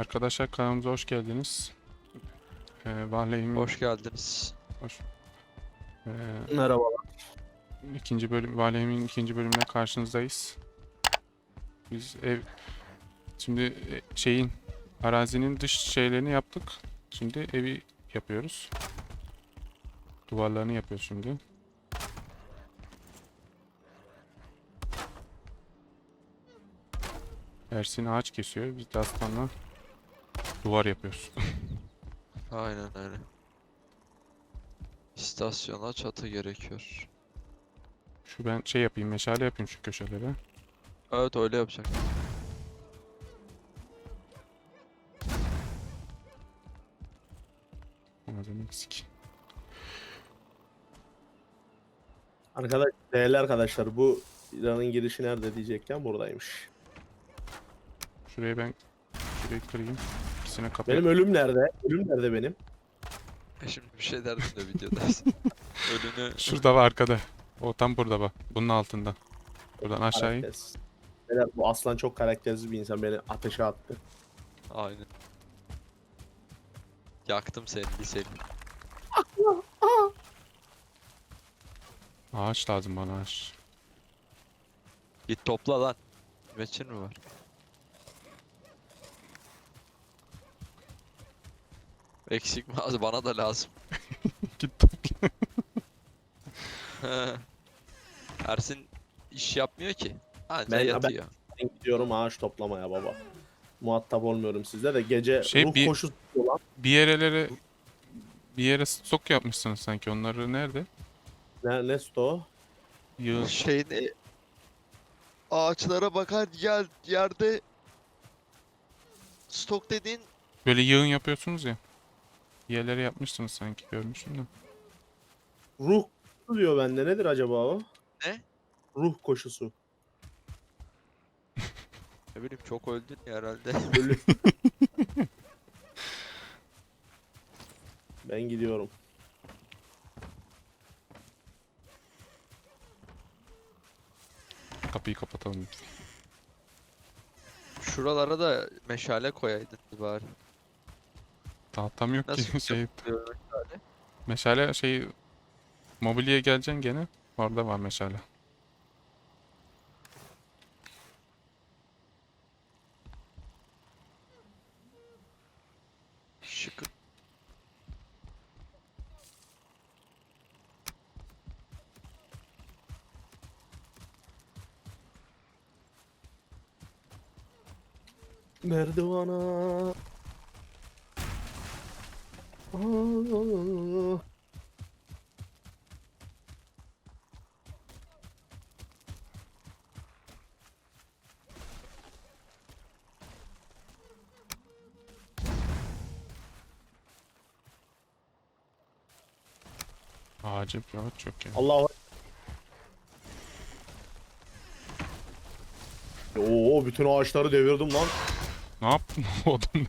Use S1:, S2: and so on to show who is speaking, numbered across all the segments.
S1: Arkadaşlar kanalımıza hoş geldiniz. Ee,
S2: Hoş geldiniz.
S1: ee,
S3: Merhabalar.
S1: ikinci bölüm Valheim'in ikinci bölümüne karşınızdayız. Biz ev şimdi e, şeyin arazinin dış şeylerini yaptık. Şimdi evi yapıyoruz. Duvarlarını yapıyoruz şimdi. Ersin ağaç kesiyor. Biz de aslanla duvar yapıyoruz.
S2: Aynen öyle. İstasyona çatı gerekiyor.
S1: Şu ben şey yapayım, meşale yapayım şu köşelere.
S2: Evet öyle yapacak.
S1: Malzeme eksik.
S3: Arkadaş, değerli arkadaşlar bu İran'ın girişi nerede diyecekken buradaymış.
S1: Şurayı ben şurayı kırayım. İkisine kapı
S3: Benim ölüm nerede? Ölüm nerede benim?
S2: E Şimdi bir şey derdim de videodayız. Ölünü
S1: Şurada var arkada. O tam burada bak. Bunun altında. Buradan aşağı in.
S3: Karaktersiz. Beyler, bu aslan çok karaktersiz bir insan beni ateşe attı.
S2: aynen. Yaktım seni liseli.
S1: Ağaç lazım bana ağaç.
S2: Git topla lan. Meçin mi var? Eksik mi az bana da lazım.
S1: Git topla.
S2: Ersin iş yapmıyor ki. Anca
S3: Ben-
S2: yatıyor.
S3: Ben gidiyorum ağaç toplamaya baba. Muhatap olmuyorum sizle de gece
S1: Şey,
S3: ruh
S1: bir-
S3: koşusu olan
S1: Bir yerlere bir yere stok yapmışsınız sanki. Onları nerede?
S3: ne, ne sto?
S1: Yığın.
S2: Şeyin e, ağaçlara bakan yer, yerde stok dediğin
S1: Böyle yığın yapıyorsunuz ya. Bir yerlere yapmışsınız sanki görmüşüm de.
S3: Ruh koşusu diyor bende. Nedir acaba o?
S2: Ne?
S3: Ruh koşusu.
S2: ne bileyim çok öldün ya herhalde.
S3: Ben gidiyorum.
S1: Kapıyı kapatalım.
S2: Şuralara da meşale koyaydın bari.
S1: Tahtam yok
S2: Nasıl
S1: ki. Şey,
S2: yapılıyor meşale?
S1: meşale şey mobilyaya geleceksin gene. Orada var meşale.
S2: Şık.
S3: Merdivana.
S1: Ağacı bir ağaç yok ya.
S3: Allah Oo bütün ağaçları devirdim lan.
S1: Ne yaptın o odun?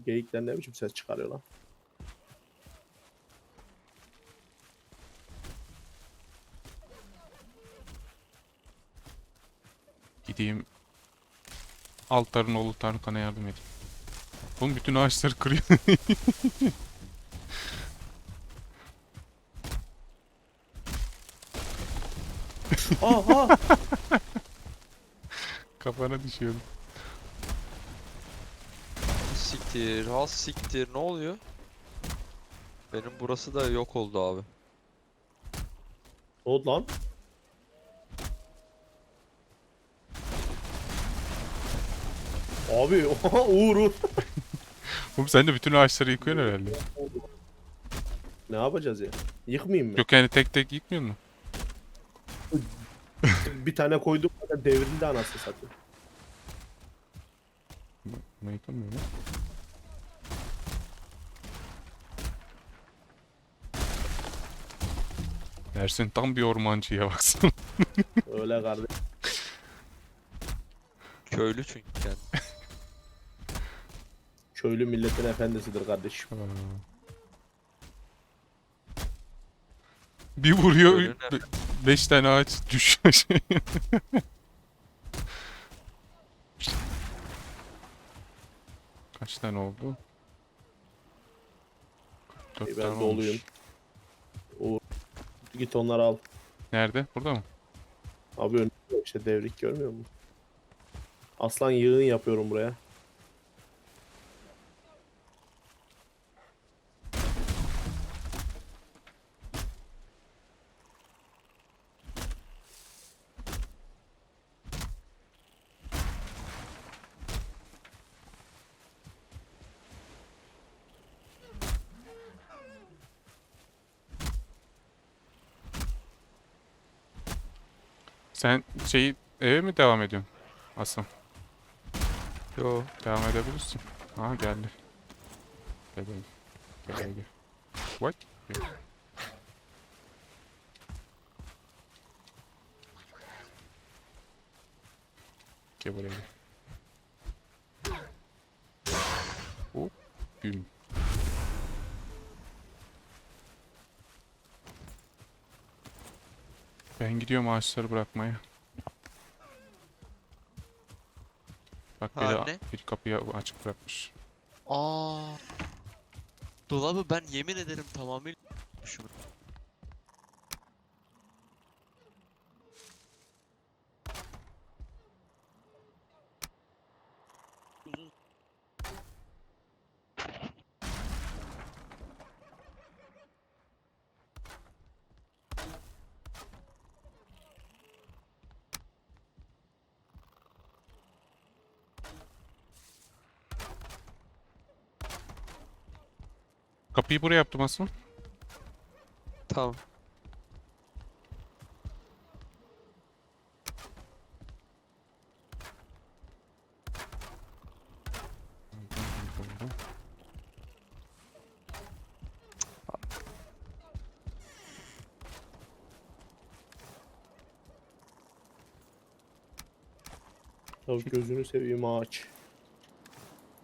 S3: Bu geyikler ne biçim ses çıkarıyor lan?
S1: Gideyim Altar'ın oğlu Tarkan'a yardım edeyim. Oğlum bütün ağaçları kırıyor.
S3: Aha!
S1: Kafana düşüyordu.
S2: Siktir, has siktir ne oluyor? Benim burası da yok oldu abi.
S3: ne oldu lan? Abi Uğur Uğur.
S1: Oğlum sen de bütün ağaçları yıkıyorsun herhalde.
S3: Ne yapacağız ya? Yıkmayayım mı?
S1: Yok yani tek tek yıkmıyor mu?
S3: Bir tane koydum devrildi anasını satayım.
S1: Ama yıkamıyor mu? Ersin tam bir ormancıya baksana.
S3: Öyle kardeş.
S2: Köylü çünkü kendi.
S3: Köylü milletin efendisidir kardeşim.
S1: Aa. Bir vuruyor
S2: Ölüne.
S1: 5 tane ağaç düşüyor aşağıya. Kaç tane oldu? 44
S3: İyi,
S1: tane
S3: ben
S1: olmuş.
S3: doluyum. Git onları al.
S1: Nerede? Burada mı?
S3: Abi önümde işte devrik görmüyor musun? Aslan yığın yapıyorum buraya.
S1: Sen şeyi eve mi devam ediyorsun? Aslan.
S2: Yo.
S1: Devam edebilirsin. Aha geldi. Gel gel. Gel gel gel. What? Gel. Buraya. Hop. Güm. Ben gidiyorum ağaçları bırakmaya. Bak biri,
S2: Ha, ne?
S1: bir kapıyı açık bırakmış.
S2: Aa. Dolabı ben yemin ederim tamamıyla şunu. Uzun
S1: Kapıyı buraya yaptım aslında.
S2: Tamam.
S3: Ya gözünü seveyim ağaç.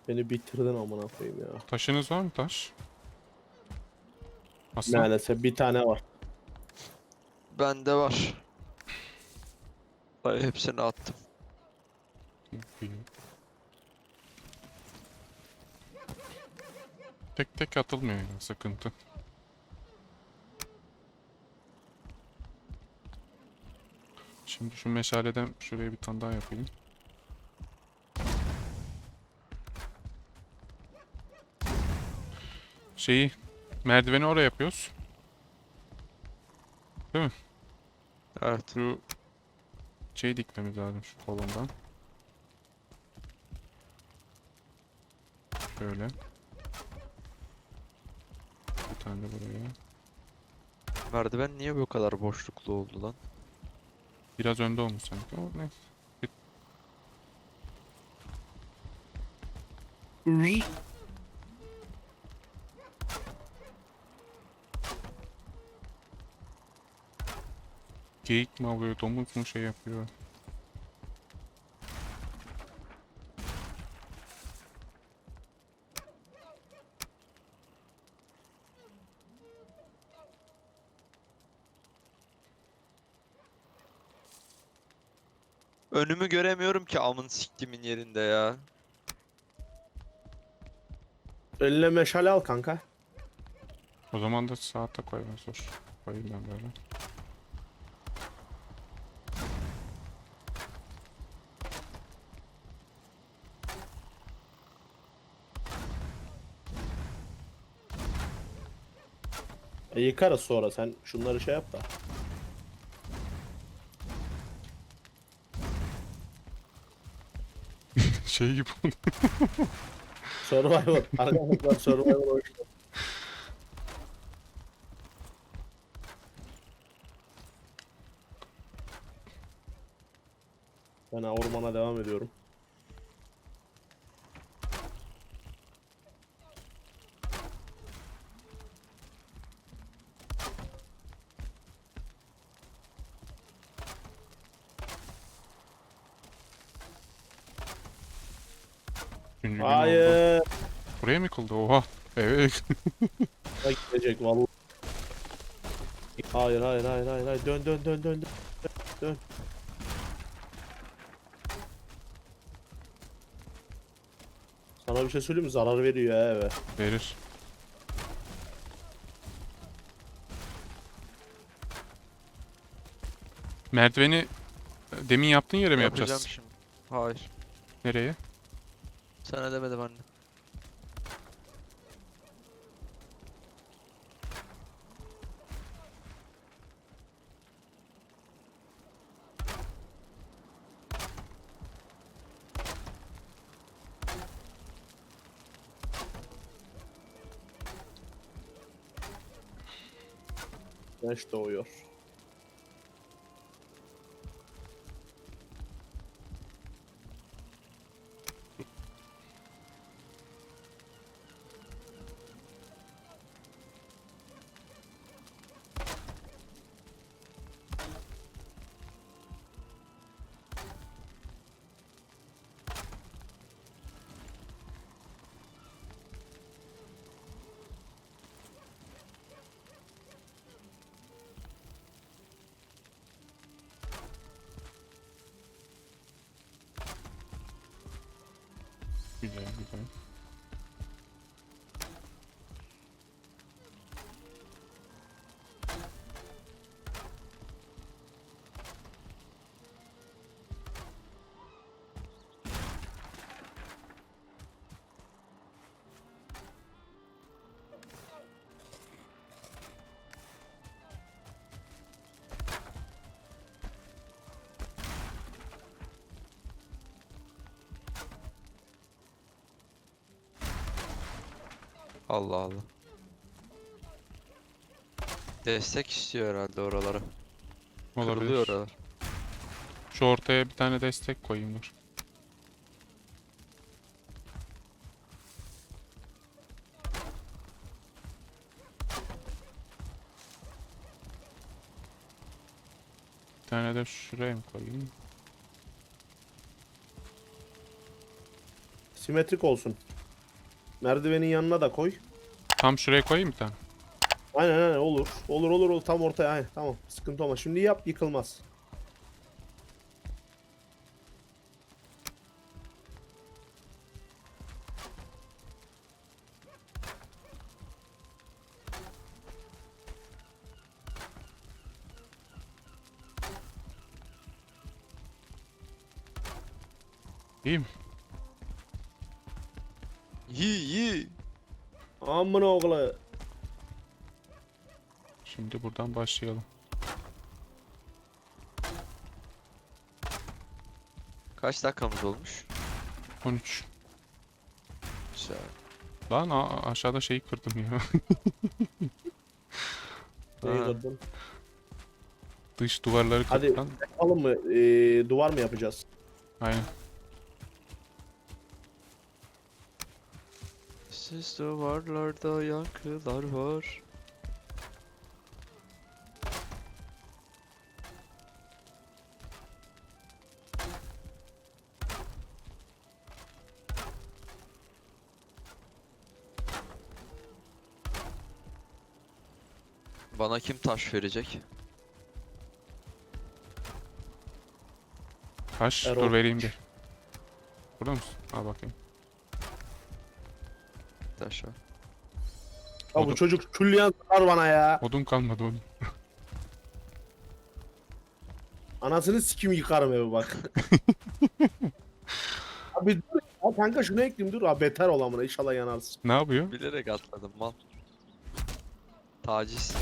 S3: Beni bitirdin amına koyayım ya.
S1: Taşınız var mı taş? Aslan.
S3: Maalesef bir tane var.
S2: Bende var. Hayır hepsini attım.
S1: Tek tek atılmıyor sıkıntı. Şimdi şu meşaleden şuraya bir tane daha yapayım. Şeyi merdiveni oraya yapıyoruz.
S2: Evet.
S1: Şu şey dikmemiz lazım şu kolondan. Şöyle. Bir tane de buraya.
S2: Merdiven niye bu kadar boşluklu oldu lan?
S1: Biraz önde olmuş sanki ama neyse. Geyik mi avlıyor, domuz mu şey yapıyor?
S2: Önümü göremiyorum ki amın siktimin yerinde ya.
S3: Eline meşale al kanka.
S1: O zaman da saate koymaz zor. Koyayım ben böyle.
S3: E, yıkarız sonra sen şunları şey yap da.
S1: şey gibi oldu.
S3: Survivor. Arkadaşlar Survivor geldin. Ben ormana devam ediyorum.
S1: Üçüncü gün oldu.
S3: Hayır.
S1: Oha. Evet.
S3: Gidecek vallahi. Hayır hayır hayır hayır hayır dön dön dön dön dön. dön. Sana bir şey söyleyeyim mi? Zarar veriyor ha eve.
S1: Verir. Merdiveni e, demin yaptığın yere mi
S2: Yapacağım
S1: yapacağız?
S2: şimdi. Hayır.
S1: Nereye?
S2: Sana demedim anne.
S3: Güneş doğuyor.
S1: Güzel güzel.
S2: Allah Allah. Destek istiyor herhalde oralara. Kırılıyor
S1: Olabilir.
S2: oralar.
S1: Şu ortaya bir tane destek koyayım dur. Bir tane de şuraya mı koyayım?
S3: Simetrik olsun. Merdivenin yanına da koy.
S1: Tam şuraya koyayım bir tane.
S3: Aynen aynen olur. Olur olur olur tam ortaya aynen tamam. Sıkıntı olmaz. Şimdi yap yıkılmaz.
S1: İyi mi?
S3: Amına oğlu.
S1: Şimdi buradan başlayalım.
S2: Kaç dakikamız olmuş?
S1: 13.
S2: Güzel.
S1: Lan aşağıda şeyi kırdım ya.
S3: Neyi
S2: Ha.
S3: kırdın?
S1: Dış duvarları
S3: Hadi.
S1: kırdım.
S3: Yapalım mı? Ee, duvar mı yapacağız?
S1: Aynen.
S2: Siz duvarlarda yankılar var. Bana kim taş verecek?
S1: Taş
S3: Erol.
S1: dur vereyim de. Burada mısın? Al bakayım.
S2: Var.
S3: Ya bu çocuk külliyen sıkar bana ya.
S1: Odun kalmadı odun.
S3: Anasını sikim yıkarım evi bak. Abi dur ya kanka şunu ekleyeyim dur. Abi beter ol amına inşallah yanarsın.
S1: Ne yapıyor?
S2: Bilerek atladım mal. Taciz.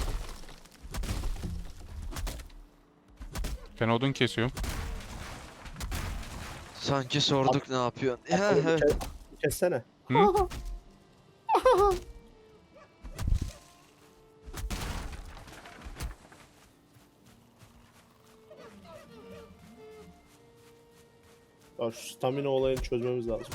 S1: Ben odun kesiyorum.
S2: Sanki sorduk ne yapıyorsun. Ya, evet.
S3: kes- Kessene.
S1: Hı?
S3: Aa, şu stamina olayını çözmemiz lazım.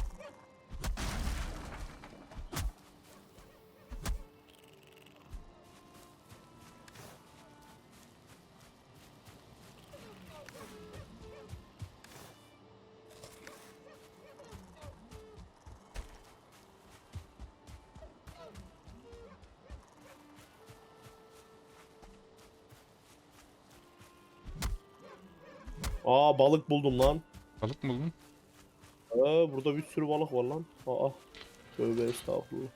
S3: Aa balık buldum lan.
S1: Balık mı buldun?
S3: Aa, burada bir sürü balık var lan. Aa. Tövbe estağfurullah.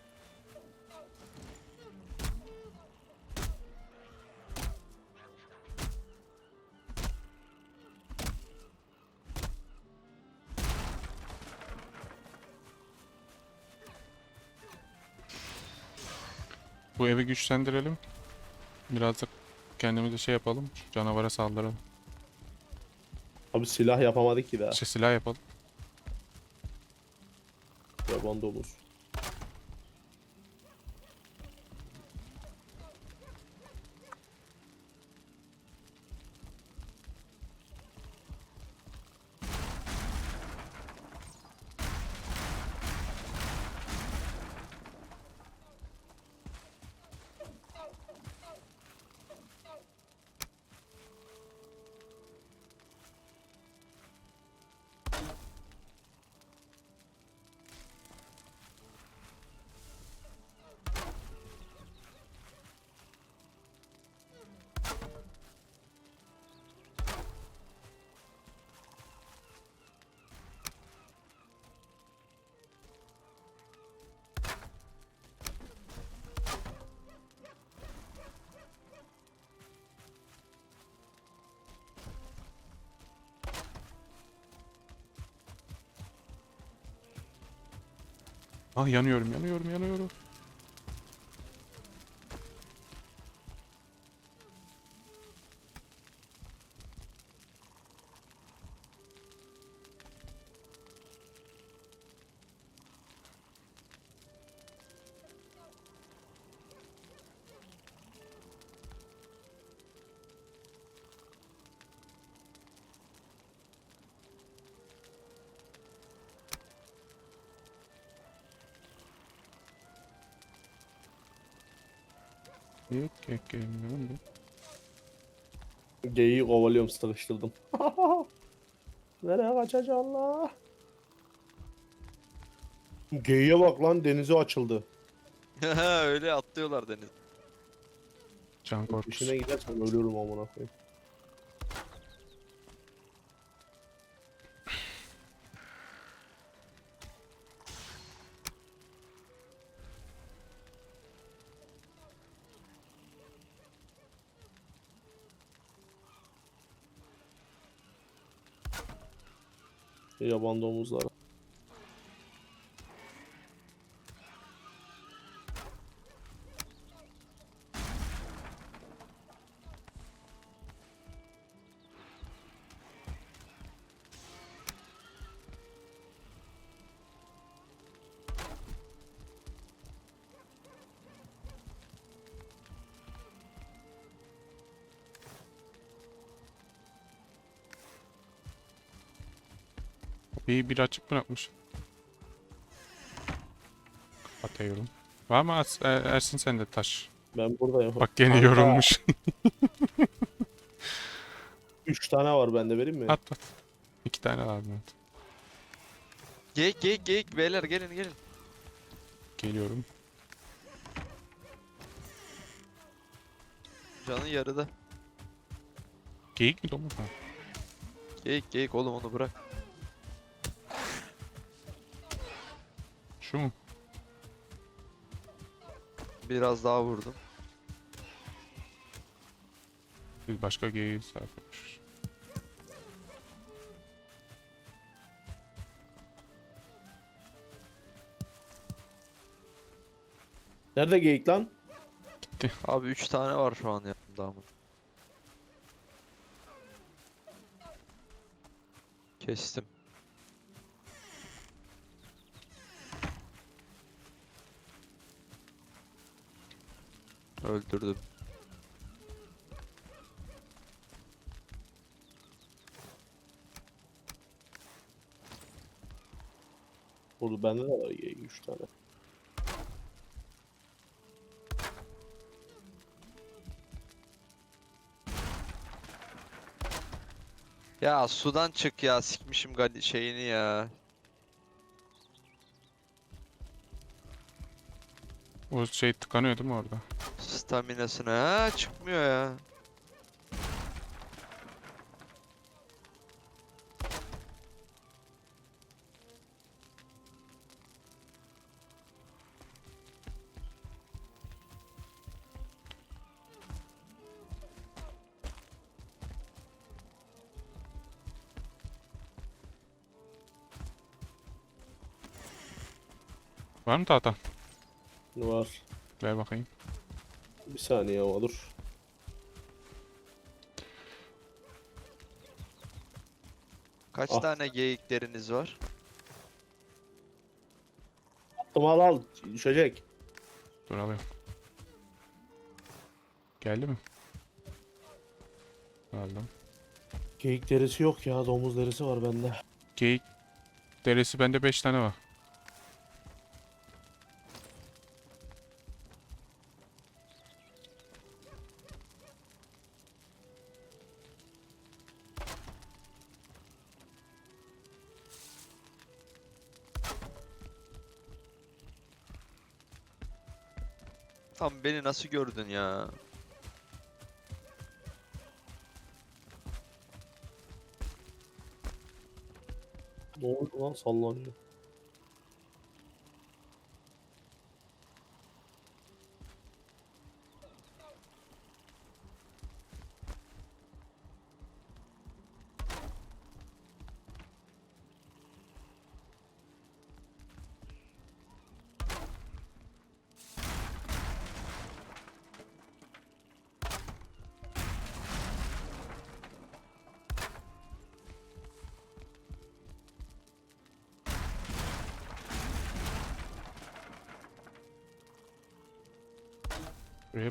S1: Bu evi güçlendirelim. Biraz da kendimize şey yapalım. Canavara saldıralım.
S3: Abi silah yapamadık ki daha.
S1: İşte silah yapalım.
S3: Yaban domuz.
S1: Ah yanıyorum, yanıyorum, yanıyorum. Yok, yok, yok.
S3: Geyiği kovalıyorum sıkıştırdım. Nereye kaçacaksın la? Geyiğe bak lan denize açıldı.
S2: Öyle atlıyorlar deniz.
S1: Can korkusu.
S3: İşine gidersen ölüyorum amına koyayım. Yaban domuzları.
S1: Bir, bir açık bırakmış. Kapatıyorum. Var mı As- Er- Ersin sende taş?
S3: Ben buradayım.
S1: Bak gene
S3: Kanka.
S1: yorulmuş.
S3: 3 tane var bende vereyim mi?
S1: at at. İki tane lazım. evet.
S2: Geyik geyik geyik beyler gelin gelin.
S1: Geliyorum.
S2: Canın yarıda.
S1: Geyik mi domuz mu?
S2: Geyik geyik oğlum onu bırak.
S1: Şu mu?
S2: Biraz daha vurdum.
S1: Biz başka geyiği sarf.
S3: Nerede geyik lan?
S2: Abi 3 tane var şu an yanımda ama. Kestim. Öldürdüm.
S3: Burada bende de var geyik 3 tane.
S2: Ya sudan çık ya sikmişim gali şeyini ya.
S1: O şey tıkanıyor değil mi orada?
S2: Ses tahminasına. É, tipo, meu, ya.
S1: Var mı tahta?
S3: Var.
S1: Ver aqui.
S3: Bir saniye dur.
S2: Kaç
S3: Ah.
S2: tane geyikleriniz var?
S3: Attım al al. Düşecek.
S1: Dur alıyorum. Geldi mi? Aldım.
S3: Geyik derisi yok ya. Domuz derisi var bende.
S1: Geyik derisi bende 5 tane var.
S2: Beni nasıl gördün ya?
S3: Oldu lan sallanıyor.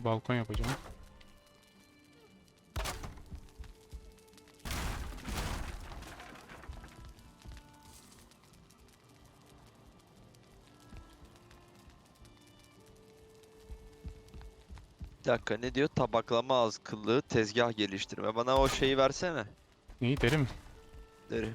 S1: Buraya balkon yapacağım.
S2: Bir dakika ne diyor? Tabaklama az kıllığı tezgah geliştirme. Bana o şeyi versene.
S1: Neyi deri mi?
S2: Deri.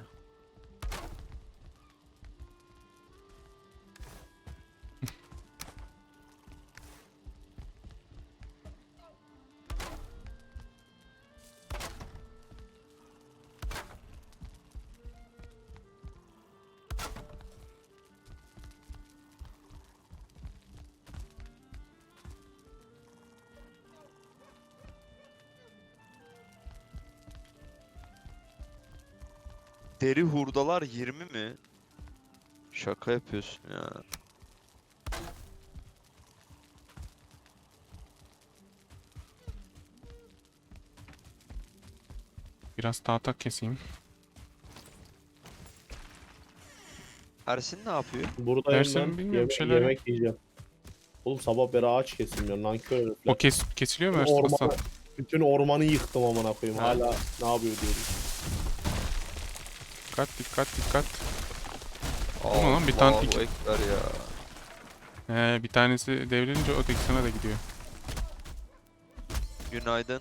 S2: Deri hurdalar 20 mi? Şaka yapıyorsun ya.
S1: Biraz tahta keseyim.
S2: Ersin ne yapıyor?
S3: Buradayım
S1: Dersen
S3: ben.
S1: bilmiyorum,
S3: Yemek,
S1: şeyler
S3: yemek yiyeceğim. Oğlum sabah beri ağaç kesim ya. Nankör herifler.
S1: O kes kesiliyor mu Ersin
S3: ormanı, bütün ormanı yıktım amına koyayım.
S2: Ha.
S3: Hala ne yapıyor diyorum.
S1: Dikkat dikkat dikkat. Ama lan bir tane iki-
S2: ya.
S1: He, bir tanesi devrilince öteki sana da gidiyor.
S2: Günaydın.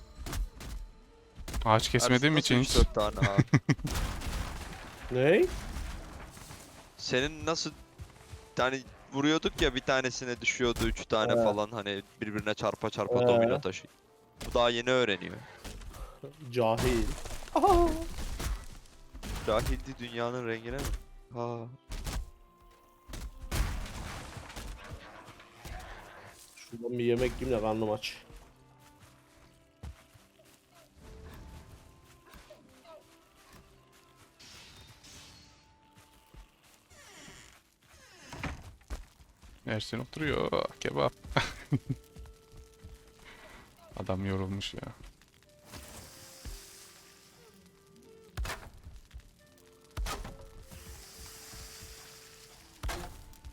S1: Ağaç kesmediğim için hiç
S2: 3-4 tane abi?
S3: Ne?
S2: Senin nasıl hani vuruyorduk ya bir tanesine düşüyordu 3 tane
S3: He.
S2: falan hani birbirine çarpa çarpa
S3: He.
S2: domino taşı. Bu daha yeni öğreniyor.
S3: Cahil.
S2: Cahildi dünyanın rengine mi? Ha.
S3: Şuradan bir yemek yiyeyim de karnım aç.
S1: Ersin oturuyor. Kebap. Adam yorulmuş ya.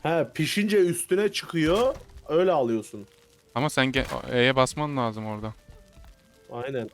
S3: He pişince üstüne çıkıyor. Öyle alıyorsun.
S1: Ama sen ge- E'ye basman lazım orada.
S3: Aynen.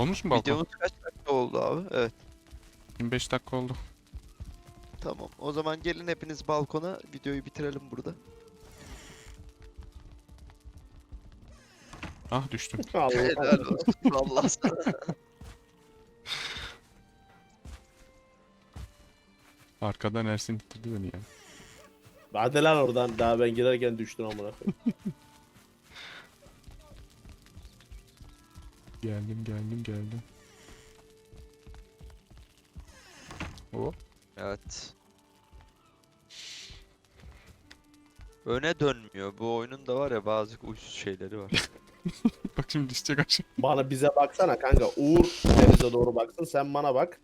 S1: Olmuş mu balkon?
S2: Videomuz kaç dakika oldu abi? Evet.
S1: 25 dakika oldu.
S2: Tamam. O zaman gelin hepiniz balkona. Videoyu bitirelim burada.
S1: Ah düştüm.
S3: Allah
S2: Helal olsun. Allah sana.
S1: Arkadan Ersin ittirdi beni ya.
S3: Hadi lan oradan daha ben girerken düştün amına koyayım.
S1: Geldim geldim geldim. O
S2: Evet. Öne dönmüyor. Bu oyunun da var ya bazı uysuz şeyleri var.
S1: bak şimdi düşecek aşağı.
S3: Bana bize baksana kanka. Uğur denize doğru baksın sen bana bak.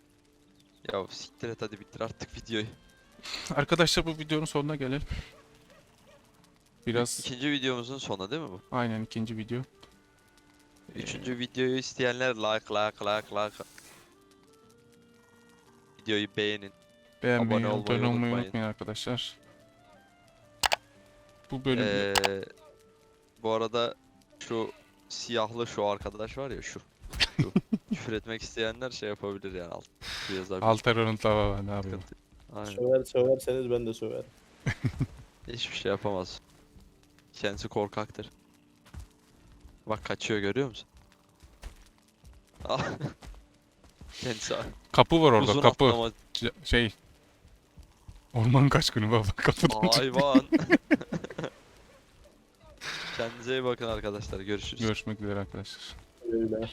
S2: ya siktir et hadi bitir artık videoyu.
S1: Arkadaşlar bu videonun sonuna gelelim. Biraz
S2: İkinci videomuzun sonu değil mi bu?
S1: aynen ikinci video.
S2: Üçüncü videoyu isteyenler like like like like. Videoyu beğenin.
S1: Beğenmeyi,
S2: Abone olmayı
S1: abone olmayı
S2: unutmayın.
S1: unutmayın arkadaşlar. Bu bölüm
S2: Ee, bu arada şu siyahlı şu arkadaş var ya şu. Şu. Küfür etmek isteyenler şey yapabilir yani alt. şu yazabilir.
S1: Altaron'un tava ne yapıyor?
S2: Sıkıntı. Aynen.
S3: Söver söverseniz ben de söverim.
S2: Hiçbir şey yapamaz. Kendisi korkaktır. Bak kaçıyor görüyor musun? Ah. Kendisi
S1: Kapı var orada
S2: uzun
S1: kapı.
S2: atlama
S1: Şey. Orman kaçkını baba kapıdan çık-
S2: hayvan. Kendinize iyi bakın arkadaşlar. Görüşürüz.
S1: Görüşmek üzere arkadaşlar.
S3: Öyle.